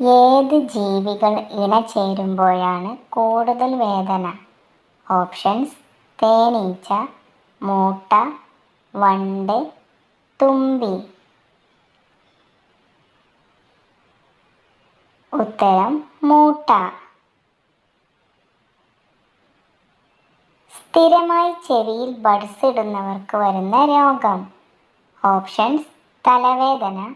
ഏത് ജീവികൾ ഇണചേരുമ്പോഴാണ് കൂടുതൽ വേദന? ഓപ്ഷൻസ് തേനീച്ച മൂട്ട വണ്ട് തുമ്പി. ഉത്തരം മൂട്ട. സ്ഥിരമായി ചെവിയിൽ ബഡ്സ് ഇടുന്നവർക്ക് വരുന്ന രോഗം. ഓപ്ഷൻസ് തലവേദന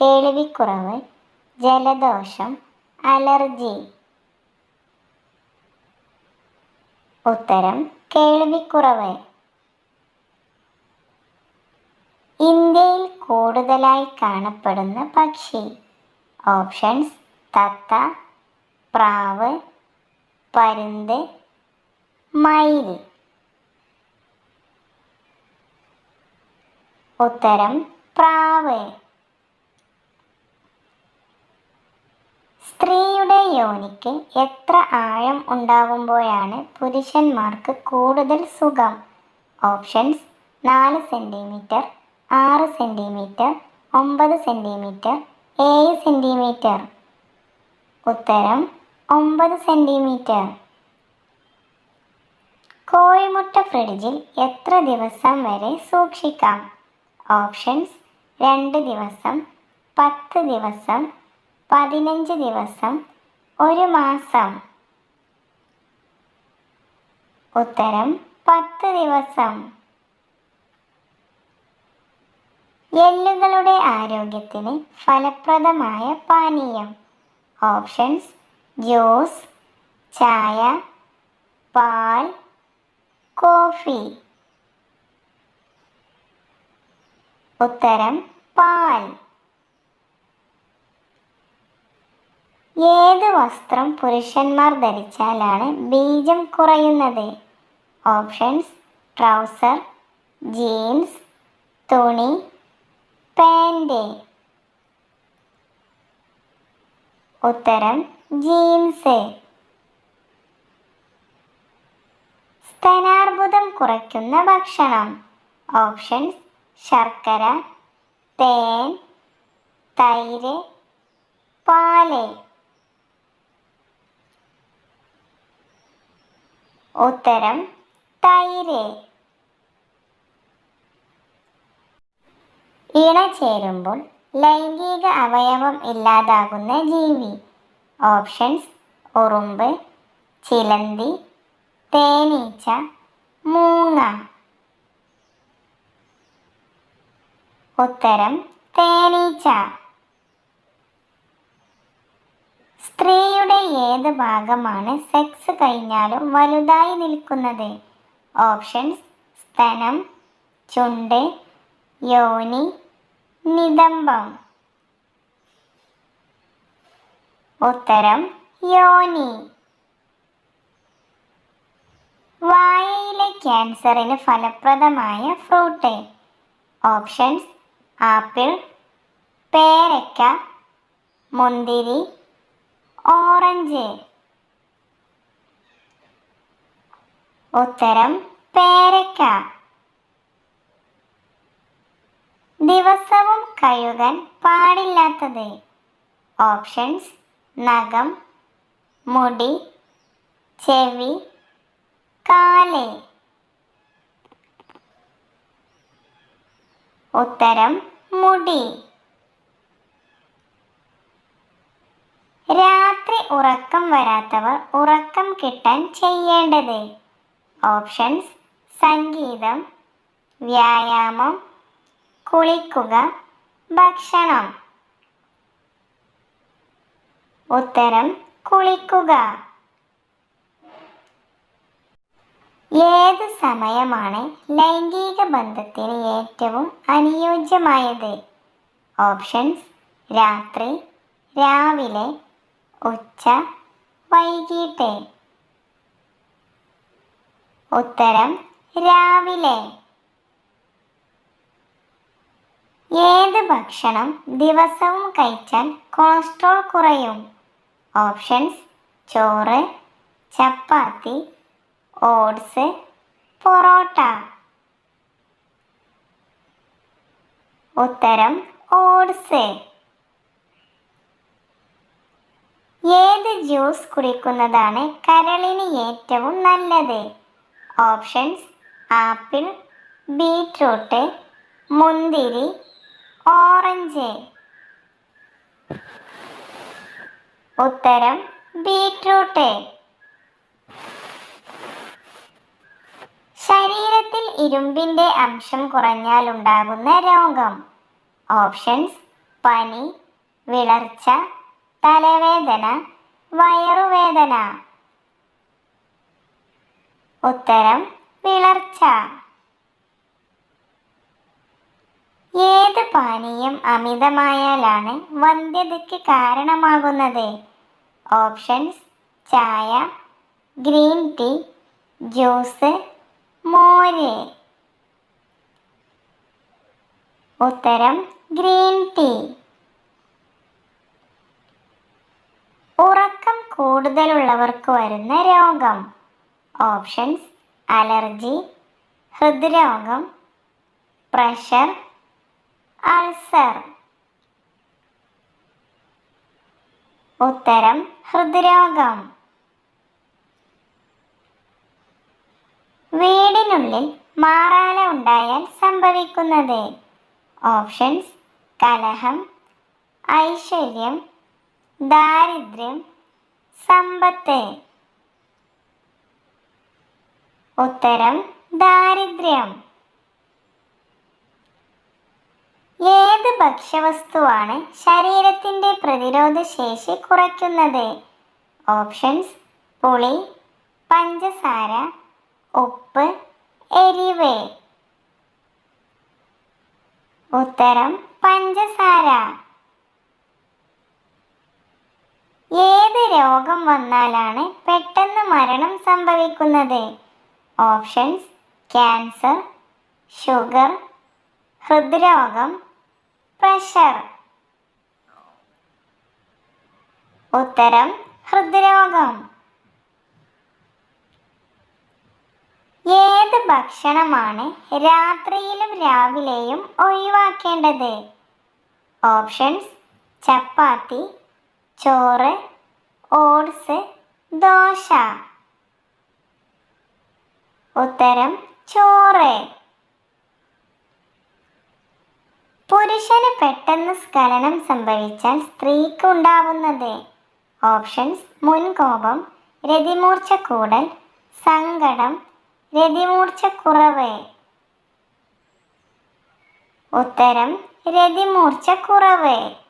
കേൾവിക്കുറവ് ജലദോഷം അലർജി. ഉത്തരം കേൾവിക്കുറവ്. ഇന്ത്യയിൽ കൂടുതലായി കാണപ്പെടുന്ന പക്ഷി. ഓപ്ഷൻസ് തത്ത പ്രാവ് പരുന്ത് മയിൽ. ഉത്തരം പ്രാവ്. സ്ത്രീയുടെ യോനിക്ക് എത്ര ആഴം ഉണ്ടാവുമ്പോഴാണ് പുരുഷന്മാർക്ക് കൂടുതൽ സുഖം? ഓപ്ഷൻസ് നാല് സെന്റിമീറ്റർ ആറ് സെന്റിമീറ്റർ ഒമ്പത് സെന്റിമീറ്റർ ഏഴ് സെന്റിമീറ്റർ ഉത്തരം ഒമ്പത് സെന്റിമീറ്റർ കോഴിമുട്ട ഫ്രിഡ്ജിൽ എത്ര ദിവസം വരെ സൂക്ഷിക്കാം? ഓപ്ഷൻസ് രണ്ട് ദിവസം പത്ത് ദിവസം പതിനഞ്ച് ദിവസം ഒരു മാസം. ഉത്തരം പത്ത് ദിവസം. എല്ലുകളുടെ ആരോഗ്യത്തിന് ഫലപ്രദമായ പാനീയം. ഓപ്ഷൻസ് ജ്യൂസ് ചായ പാൽ കോഫി. ഉത്തരം പാൽ. ഏത് വസ്ത്രം പുരുഷന്മാർ ധരിച്ചാലാണ് ബീജം കുറയുന്നത്? ഓപ്ഷൻസ് ട്രൗസർ ജീൻസ് തുണി പാന്റ്. ഉത്തരം ജീൻസ്. സ്തനാർബുദം കുറയ്ക്കുന്ന ഭക്ഷണം. ഓപ്ഷൻസ് ശർക്കര തേൻ തൈര് പാൽ. ഉത്തരം തൈര്. ഇണ ചേരുമ്പോൾ ലൈംഗിക അവയവം ഇല്ലാതാകുന്ന ജീവി. ഓപ്ഷൻസ് ഉറുമ്പ് ചിലന്തി തേനീച്ച മൂങ്ങ. ഉത്തരം തേനീച്ച. സ്ത്രീയുടെ ഏത് ഭാഗമാണ് സെക്സ് കഴിഞ്ഞാലും വലുതായി നിൽക്കുന്നത്? ഓപ്ഷൻസ് സ്തനം ചുണ്ട് യോനി നിതംബം. ഉത്തരം യോനി. വായയിലെ ക്യാൻസറിന് ഫലപ്രദമായ ഫ്രൂട്ട്. ഓപ്ഷൻസ് ആപ്പിൾ പേരക്ക മുന്തിരി ഓറഞ്ച്. ഉത്തരം പേരക്ക. ദിവസവും കഴുകാൻ പാടില്ലാത്തത്. ഓപ്ഷൻസ് നഖം മുടി ചെവി കാൽ. ഉത്തരം മുടി. രാത്രി ഉറക്കം വരാത്തവർ ഉറക്കം കിട്ടാൻ ചെയ്യേണ്ടത്. ഓപ്ഷൻസ് സംഗീതം വ്യായാമം കുളിക്കുക ഭക്ഷണം. ഉത്തരം കുളിക്കുക. ഏത് സമയമാണ് ലൈംഗിക ബന്ധത്തിന് ഏറ്റവും അനുയോജ്യമായത്? ഓപ്ഷൻസ് രാത്രി രാവിലെ ഉച്ച വൈകിട്ട്. ഉത്തരം രാവിലെ. ഏത് ഭക്ഷണം ദിവസവും കഴിച്ചാൽ കൊളസ്ട്രോൾ കുറയും? ഓപ്ഷൻസ് ചോറ് ചപ്പാത്തി ഓട്സ് പൊറോട്ട. ഉത്തരം ഓട്സ്. ജ്യൂസ് കുടിക്കുന്നതാണ് കരളിന് ഏറ്റവും നല്ലത്? ഓപ്ഷൻസ് ആപ്പിൾ ബീറ്റ്റൂട്ട് മുന്തിരി ഓറഞ്ച്. ഉത്തരം ബീറ്റ്റൂട്ട്. ശരീരത്തിൽ ഇരുമ്പിന്റെ അംശം കുറഞ്ഞാൽ ഉണ്ടാകുന്ന രോഗം. ഓപ്ഷൻസ് പനി വിളർച്ച തലവേദന വയറുവേദന. ഉത്തരം വിളർച്ച. ഏത് പാനീയം അമിതമായാലാണ് വന്ധ്യതയ്ക്ക് കാരണമാകുന്നത്? ഓപ്ഷൻസ് ചായ ഗ്രീൻ ടീ ജ്യൂസ് മോര്. ഉത്തരം ഗ്രീൻ ടീ ഉറക്കം കൂടുതലുള്ളവർക്ക് വരുന്ന രോഗം. ഓപ്ഷൻസ് അലർജി ഹൃദ്രോഗം പ്രഷർ അൾസർ. ഉത്തരം ഹൃദ്രോഗം. വീടിനുള്ളിൽ മാറാല ഉണ്ടായാൽ സംഭവിക്കുന്നത്. ഓപ്ഷൻസ് കലഹം ഐശ്വര്യം ദാരിദ്ര്യം സമ്പത്ത്. ഉത്തരം ദാരിദ്ര്യം. ഏത് ഭക്ഷ്യവസ്തുവാണ് ശരീരത്തിന്റെ പ്രതിരോധ ശേഷി കുറയ്ക്കുന്നത്? ഓപ്ഷൻസ് പുളി പഞ്ചസാര ഉപ്പ് എരിവ്. ഉത്തരം പഞ്ചസാര. ഏത് രോഗം വന്നാലാണ് പെട്ടെന്ന് മരണം സംഭവിക്കുന്നത്? ഓപ്ഷൻസ് ക്യാൻസർ ഷുഗർ ഹൃദ്രോഗം പ്രഷർ. ഉത്തരം ഹൃദ്രോഗം. ഏത് ഭക്ഷണമാണ് രാത്രിയിലും രാവിലെയും ഒഴിവാക്കേണ്ടത്? ഓപ്ഷൻസ് ചപ്പാത്തി ചോറ് ഓട്സ് ദോശ. ഉത്തരം ചോറ്. പുരുഷന് പെട്ടെന്ന് സ്ഖലനം സംഭവിച്ചാൽ സ്ത്രീക്ക് ഉണ്ടാവുന്നത്. ഓപ്ഷൻസ് മുൻകോപം രതിമൂർച്ച കൂടൽ സങ്കടം രതിമൂർച്ചക്കുറവ് ഉത്തരം രതിമൂർച്ചക്കുറവ്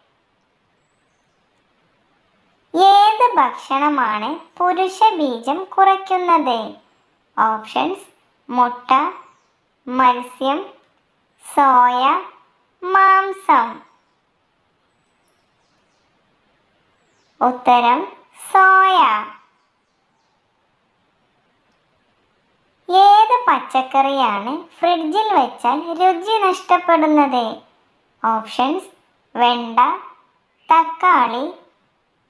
ഏത് ഭക്ഷണമാണ് പുരുഷ ബീജം കുറയ്ക്കുന്നത്? ഓപ്ഷൻസ് മുട്ട മത്സ്യം സോയ മാംസം. ഉത്തരം സോയ. ഏത് പച്ചക്കറിയാണ് ഫ്രിഡ്ജിൽ വെച്ചാൽ രുചി നഷ്ടപ്പെടുന്നത്? ഓപ്ഷൻസ് വെണ്ട തക്കാളി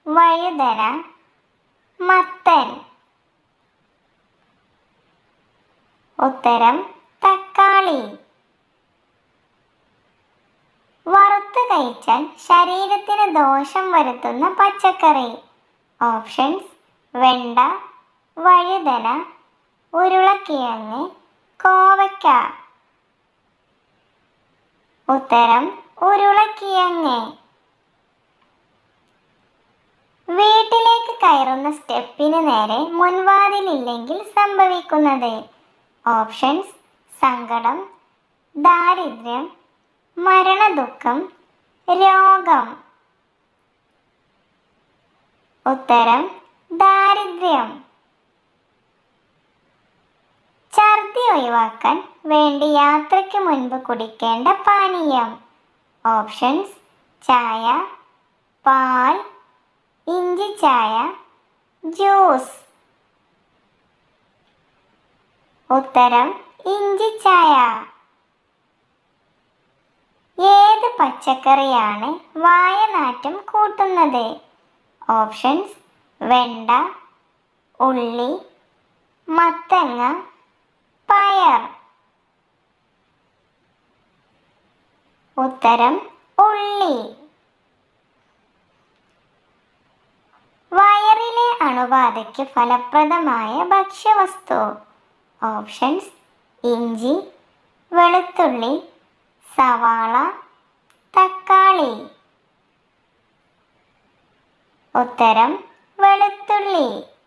വഴുതന മത്തൻ. ഉത്തരം തക്കാളി. വറുത്ത് കഴിച്ചാൽ ശരീരത്തിന് ദോഷം വരുത്തുന്ന പച്ചക്കറി. ഓപ്ഷൻസ് വെണ്ട വഴുതന ഉരുളക്കിഴങ്ങ് കോവയ്ക്ക. ഉത്തരം ഉരുളക്കിഴങ്ങ്. വീട്ടിലേക്ക് കയറുന്ന സ്റ്റെപ്പിന് നേരെ മുൻവാതിലില്ലെങ്കിൽ സംഭവിക്കുന്നത്. ഓപ്ഷൻസ് സങ്കടം ദാരിദ്ര്യം മരണദുഃഖം രോഗം. ഉത്തരം ദാരിദ്ര്യം. ഛർദി ഒഴിവാക്കാൻ വേണ്ടി യാത്രയ്ക്ക് മുൻപ് കുടിക്കേണ്ട പാനീയം. ഓപ്ഷൻസ് ചായ പാൽ ചായ ജ്യൂസ്. ഉത്തരം ഇഞ്ചി ചായ. ഏത് പച്ചക്കറിയാണ് വായനാറ്റം കൂട്ടുന്നത്? ഓപ്ഷൻസ് വെണ്ട ഉള്ളി മത്തങ്ങ പയർ. ഉത്തരം ഉള്ളി. വയറിലെ അണുബാധയ്ക്ക് ഫലപ്രദമായ ഭക്ഷ്യവസ്തു. ഓപ്ഷൻസ് ഇഞ്ചി വെളുത്തുള്ളി സവാള തക്കാളി. ഉത്തരം വെളുത്തുള്ളി.